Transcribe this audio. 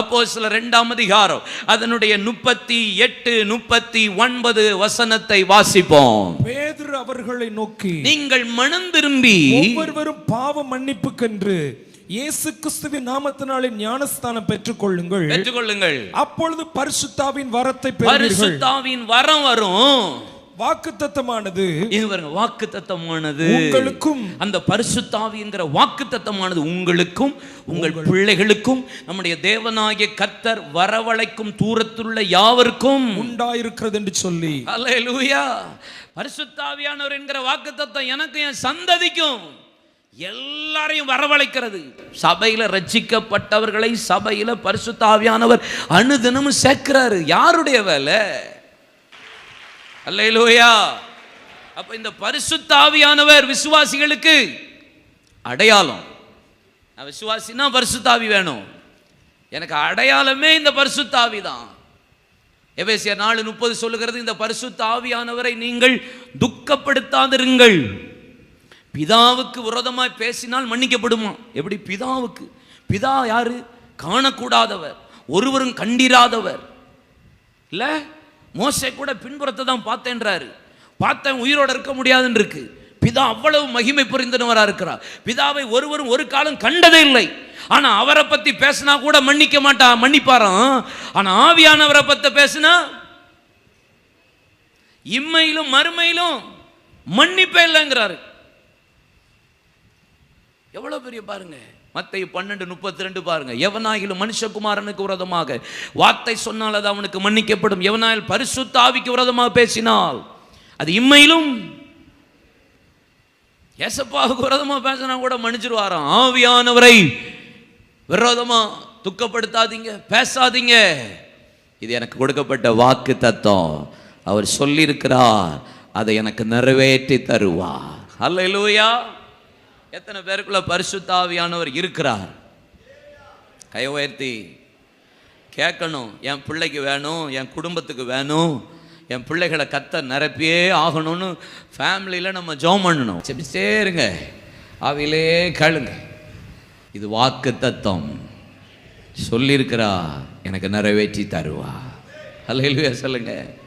அப்போ சில ரெண்டாம் அதிகாரம். அதனுடைய முப்பத்தி எட்டு முப்பத்தி ஒன்பது வசனத்தை வாசிப்போம். பேதுரு அவர்களை நோக்கி நீங்கள் மனம் திரும்பி ஒவ்வொருவரும் பாவ மன்னிப்புக்கென்று இயேசு கிறிஸ்துவின் நாமத்தினாலே ஞானஸ்தானம் பெற்றுக் கொள்ளுங்கள் பெற்றுக்கொள்ளுங்கள். அப்பொழுது பரிசுத்தாவின் வரத்தை பரிசுத்தாவின் வரம் வரும். வாக்குத்தத்தமானது இது பாருங்க வாக்கு தத்தமானது உங்களுக்கும். அந்த பரிசுத்தாவிங்கிற வாக்கு தத்தமானது உங்களுக்கும் உங்கள் பிள்ளைகளுக்கும் நம்முடைய தேவனாகிய கர்த்தர் வரவழைக்கும் தூரத்துள்ள யாவருக்கும். உண்டாயிருக்கிறது என்று சொல்லி. அல்லேலூயா. பரிசுத்தாவியானவர் என்கிற வாக்கு தத்தம் எனக்கு என் சந்ததிக்கும். எல்லாரையும் வரவழைக்கிறது. சபையில ரட்சிக்கப்பட்டவர்களை சபையில பரிசுத்தாவியானவர் அனுதினமும் சேர்க்கிறாரு. யாருடைய வேலை? அல்லையிலோயா அப்ப இந்த பரிசுத்தாவியானவர் விசுவாசிகளுக்கு அடையாளம். நான் விசுவாசினா பரிசுத்தாவி வேணும். எனக்கு அடையாளமே இந்த பரிசுத்தாவி தான். எபேசியர் நாலு முப்பது சொல்லுகிறது இந்த பரிசுத்த ஆவியானவரை நீங்கள் துக்கப்படுத்தாதிருங்கள். பிதாவுக்கு விரோதமாய் பேசினால் மன்னிக்கப்படுமா? எப்படி? பிதாவுக்கு. பிதா யாரு? காணக்கூடாதவர். ஒருவரும் கண்டிராதவர். இல்லை? மோசை கூட பின்புறத்தை தான் பார்த்தேன்றாரு. பார்த்தேன் உயிரோட இருக்க முடியாதுன்னு இருக்கு. பிதா அவ்வளவு மகிமை புரிந்தனவராக இருக்கிறார். பிதாவை ஒருவரும் ஒரு காலம் கண்டதே இல்லை. ஆனால் அவரை பற்றி பேசினா கூட மன்னிக்க மாட்டா மன்னிப்பாராம் ஆனால் ஆவியானவரை பற்றி பேசினா இம்மையிலும் மறுமையிலும் மன்னிப்பே இல்லைங்கிறாரு. எவ்வளவு பெரிய பாருங்க. மத்தை பன்னெண்டு முப்பத்தி ரெண்டு பாருங்க. எவனாயிலும் மனுஷகுமாரனுக்கு விரதமாக வார்த்தை சொன்னால் அது அவனுக்கு மன்னிக்கப்படும். எவனாயில் பரிசுத்த ஆவிக்கு விரதமாக பேசினால் அது இம்மையிலும் ஏசப்பாவுக்கு விரதமாக பேசினா கூட மன்னிச்சிருவாராம். ஆவியானவரை விரோதமா துக்கப்படுத்தாதீங்க பேசாதீங்க. இது எனக்கு கொடுக்கப்பட்ட வாக்கு தத்தம் அவர் சொல்லியிருக்கிறார் அதை எனக்கு நிறைவேற்றி தருவார். அல்லேலூயா எத்தனை பேருக்குள்ள பரிசுத்தாவியானவர் இருக்கிறார்? கை உயர்த்தி. கேட்கணும் என் பிள்ளைக்கு வேணும் என் குடும்பத்துக்கு வேணும் என் பிள்ளைகளை கத்த நிரப்பியே ஆகணும்னு ஃபேமிலியில் நம்ம ஜோம் பண்ணணும். செபிச்சே இருங்க அவையிலே கேளுங்க. இது வாக்கு தத்துவம் சொல்லியிருக்கிறா எனக்கு நிறைவேற்றி தருவா அல்ல சொல்லுங்கள்